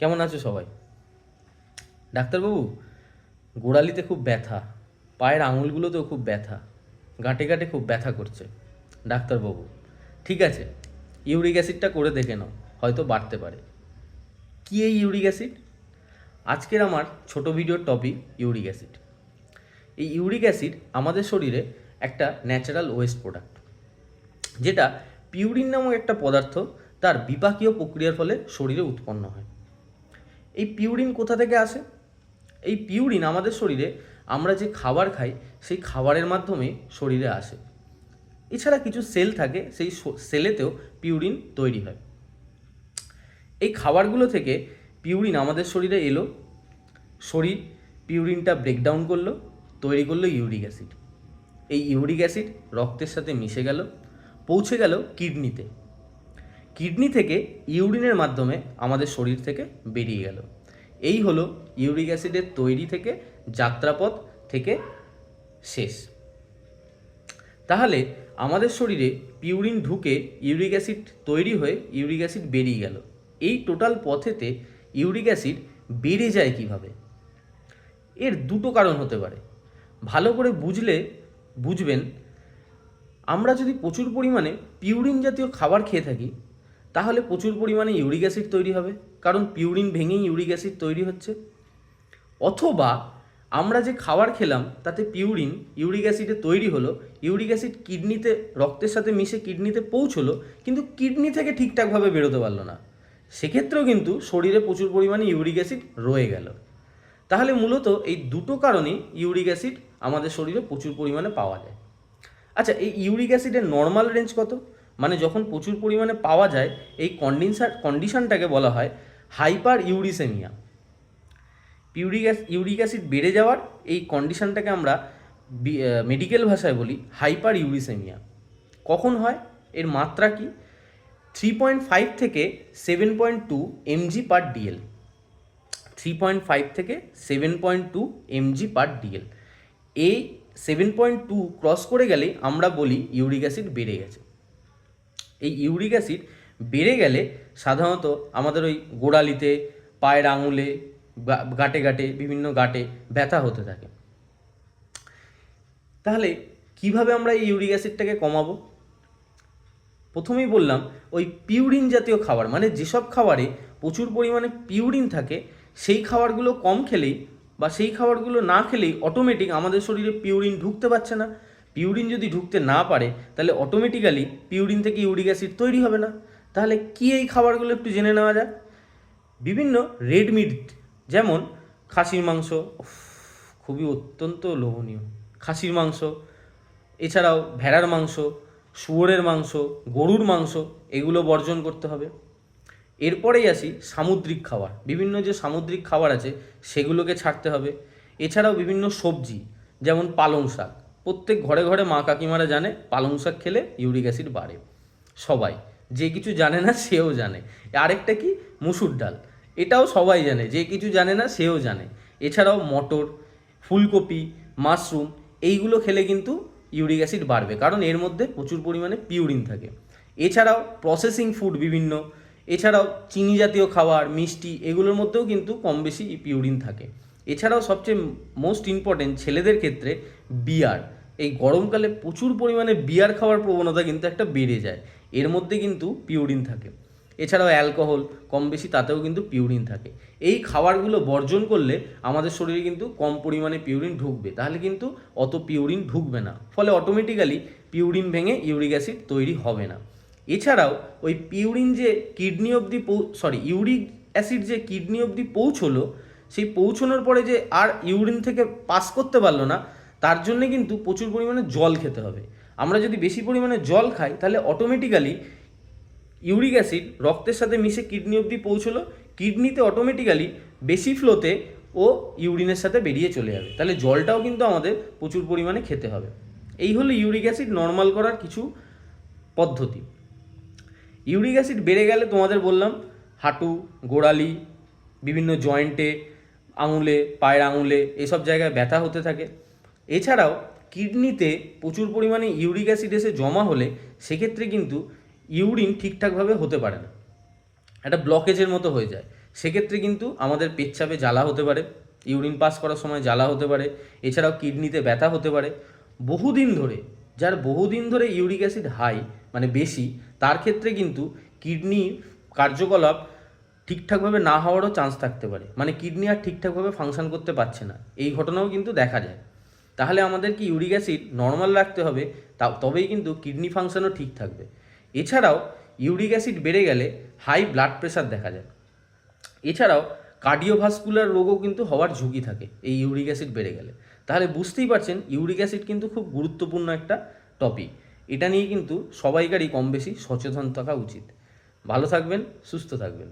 কেমন আছো সবাই? ডাক্তারবাবু, গোড়ালিতে খুব ব্যথা, পায়ের আঙুলগুলোতেও খুব ব্যথা গাঁটে গাঁটে খুব ব্যথা করছে। ডাক্তারবাবু, ঠিক আছে, ইউরিক অ্যাসিডটা করে দেখে নাও, হয়তো বাড়তে পারে। কি এই ইউরিক অ্যাসিড? আজকের আমার ছোট ভিডিওর টপিক ইউরিক অ্যাসিড। এই ইউরিক অ্যাসিড আমাদের শরীরে একটা ন্যাচারাল ওয়েস্ট প্রোডাক্ট, যেটা পিউরিন নামক একটা পদার্থ তার বিপাকীয় প্রক্রিয়ার ফলে শরীরে উৎপন্ন হয়। এই পিউরিন কোথা থেকে আসে? এই পিউরিন আমাদের শরীরে, আমরা যে খাবার খাই, সেই খাবারের মাধ্যমে শরীরে আসে। এছাড়া কিছু সেল থাকে, সেই সেলেতেও পিউরিন তৈরি হয়। এই খাবারগুলো থেকে পিউরিন আমাদের শরীরে এলো, শরীর পিউরিনটা ব্রেকডাউন করল, তৈরি করল ইউরিক অ্যাসিড এই ইউরিক অ্যাসিড রক্তের সাথে মিশে গেল, পৌঁছে গেল কিডনিতে। কিডনি থেকে ইউরিনের মাধ্যমে আমাদের শরীর থেকে বেরিয়ে গেল। এই হলো ইউরিক অ্যাসিডের তৈরি থেকে, যাত্রাপথ থেকে শেষ। তাহলে আমাদের শরীরে পিউরিন ঢুকে ইউরিক অ্যাসিড তৈরি হয়ে ইউরিক অ্যাসিড বেরিয়ে গেল। এই টোটাল পথেতে ইউরিক অ্যাসিড বেড়ে যায় কীভাবে? এর দুটো কারণ হতে পারে। ভালো করে বুঝলে বুঝবেন, আমরা যদি প্রচুর পরিমাণে পিউরিন জাতীয় খাবার খেয়ে থাকি তাহলে প্রচুর পরিমাণে ইউরিক অ্যাসিড তৈরি হবে, কারণ পিউরিন ভেঙেই ইউরিক অ্যাসিড তৈরি হচ্ছে। অথবা আমরা যে খাবার খেলাম, তাতে পিউরিন ইউরিক অ্যাসিডে তৈরি হলো, ইউরিক অ্যাসিড কিডনিতে, রক্তের সাথে মিশে কিডনিতে পৌঁছলো, কিন্তু কিডনি থেকে ঠিকঠাকভাবে বেরোতে পারল না। সেক্ষেত্রেও কিন্তু শরীরে প্রচুর পরিমাণে ইউরিক অ্যাসিড রয়ে গেল। তাহলে মূলত এই দুটো কারণেই ইউরিক অ্যাসিড আমাদের শরীরে প্রচুর পরিমাণে পাওয়া যায়। আচ্ছা এই ইউরিক অ্যাসিডের নর্মাল রেঞ্জ কত? মানে যখন প্রচুর পরিমাণে পাওয়া যায়, এই কন্ডিশন কন্ডিশনটাকে বলা হয় হাইপার ইউরিসেমিয়া পিউরিক ইউরিক অ্যাসিড বেড়ে যাওয়ার এই কন্ডিশনটাকে আমরা মেডিকেল ভাষায় বলি হাইপার ইউরিসেমিয়া কখন হয়? এর মাত্রা কি? থ্রি পয়েন্ট ফাইভ থেকে seven point two MG per DL three point five থেকে seven point two MG per DL এই সেভেন পয়েন্ট টু ক্রস করে গেলেই আমরা বলি ইউরিক অ্যাসিড বেড়ে গেছে। এই ইউরিক অ্যাসিড বেড়ে গেলে সাধারণত আমাদের ওই গোড়ালিতে, পায়ের আঙুলে গাঁটে গাঁটে বিভিন্ন গাটে ব্যথা হতে থাকে। তাহলে কীভাবে আমরা এই ইউরিক অ্যাসিডটাকে কমাবো? প্রথমেই বললাম, ওই পিউরিন জাতীয় খাবার মানে যেসব খাবারে প্রচুর পরিমাণে পিউরিন থাকে, সেই খাবারগুলো কম খেলেই বা সেই খাবারগুলো না খেলেই অটোমেটিক আমাদের শরীরে পিউরিন ঢুকতে পারছে না। পিউরিন যদি ঢুকতে না পারে, তাহলে অটোমেটিক্যালি পিউরিন থেকে ইউরিক অ্যাসিড তৈরি হবে না। তাহলে কি এই খাবারগুলো একটু জেনে নেওয়া যায় বিভিন্ন রেড মিট, যেমন খাসির মাংস খুবই অত্যন্ত লোভনীয়। খাসির মাংস, এছাড়াও ভেড়ার মাংস, শুয়োরের মাংস, গরুর মাংস, এগুলো বর্জন করতে হবে। এরপরেই আসি সামুদ্রিক খাবার। বিভিন্ন যে সামুদ্রিক খাবার আছে, সেগুলোকে ছাড়তে হবে। এছাড়াও বিভিন্ন সবজি, যেমন পালং শাক। প্রত্যেক ঘরে ঘরে মা কাকিমারা জানে পালং শাক খেলে ইউরিক অ্যাসিড বাড়ে। সবাই। যে কিছু জানে না, সেও জানে। আরেকটা কি? মুসুর ডাল। এটাও সবাই জানে। যে কিছু জানে না, সেও জানে। এছাড়াও মটর, ফুলকপি, মাশরুম এইগুলো খেলে কিন্তু ইউরিক অ্যাসিড বাড়বে। কারণ এর মধ্যে প্রচুর পরিমাণে পিউরিন থাকে। এছাড়াও প্রসেসিং ফুড বিভিন্ন। এছাড়াও চিনি জাতীয় খাবার, মিষ্টি এগুলোর মধ্যেও কিন্তু কম বেশি পিউরিন থাকে। এছাড়াও সবচেয়ে মোস্ট ইম্পর্টেন্ট ছেলেদের ক্ষেত্রে বিয়ার। এই গরমকালে প্রচুর পরিমাণে বিয়ার খাওয়ার প্রবণতা কিন্তু একটা বেড়ে যায়। এর মধ্যে কিন্তু পিউরিন থাকে। এছাড়াও অ্যালকোহল কম বেশি তাতেও কিন্তু পিউরিন থাকে। এই খাবারগুলো বর্জন করলে আমাদের শরীরে কিন্তু কম পরিমাণে পিউরিন ঢুকবে। তাহলে কিন্তু অত পিউরিন ঢুকবে না। ফলে অটোমেটিক্যালি পিউরিন ভেঙে ইউরিক অ্যাসিড তৈরি হবে না। এছাড়াও ওই পিউরিন যে কিডনি অবধি পৌ সরি ইউরিক অ্যাসিড যে কিডনি অবধি পৌঁছলো, সেই পৌঁছানোর পরে যে আর ইউরিন থেকে পাস করতে পারল না তার জন্য কিন্তু প্রচুর পরিমাণে জল খেতে হবে। আমরা যদি বেশি পরিমাণে জল খাই, তাহলে অটোমেটিক্যালি ইউরিক অ্যাসিড রক্তের সাথে মিশে কিডনি অবধি পৌঁছলো। কিডনিতে অটোমেটিক্যালি বেশি ফ্লোতে ও ইউরিনের সাথে বেরিয়ে চলে যাবে। তাহলে জলটাও কিন্তু আমাদের প্রচুর পরিমাণে খেতে হবে। এই হলো ইউরিক অ্যাসিড নর্মাল করার কিছু পদ্ধতি। ইউরিক অ্যাসিড বেড়ে গেলে তোমাদের বললাম, হাঁটু, গোড়ালি, বিভিন্ন জয়েন্টে আঙুলে, পায়ের আঙুলে, এসব জায়গায় ব্যথা হতে থাকে। এছাড়াও কিডনিতে প্রচুর পরিমাণে ইউরিক অ্যাসিড এসে জমা হলে সেক্ষেত্রে কিন্তু ইউরিন ঠিকঠাকভাবে হতে পারে না। একটা ব্লকেজের মতো হয়ে যায়। সেক্ষেত্রে কিন্তু আমাদের পেচ্ছাপে জ্বালা হতে পারে, ইউরিন পাস করার সময় জ্বালা হতে পারে, এছাড়াও কিডনিতে ব্যথা হতে পারে। বহুদিন ধরে, যার বহুদিন ধরে ইউরিক অ্যাসিড হাই মানে বেশি, তার ক্ষেত্রে কিন্তু কিডনির কার্যকলাপ ঠিকঠাকভাবে না হওয়ারও চান্স থাকতে পারে। মানে কিডনি আর ঠিকঠাকভাবে ফাংশন করতে পারছে না। এই ঘটনাও কিন্তু দেখা যায়। তাহলে আমাদের কি ইউরিক অ্যাসিড নর্মাল রাখতে হবে, তা তবেই কিন্তু কিডনি ফাংশনও ঠিক থাকবে। এছাড়াও ইউরিক অ্যাসিড বেড়ে গেলে হাই ব্লাড প্রেশার দেখা যায়। এছাড়াও কার্ডিওভাস্কুলার রোগও কিন্তু হওয়ার ঝুঁকি থাকে এই ইউরিক অ্যাসিড বেড়ে গেলে। তাহলে বুঝতেই পারছেন, ইউরিক অ্যাসিড কিন্তু খুব গুরুত্বপূর্ণ একটা টপিক। এটা নিয়ে কিন্তু সবাইকারই কম বেশি সচেতন থাকা উচিত। ভালো থাকবেন, সুস্থ থাকবেন।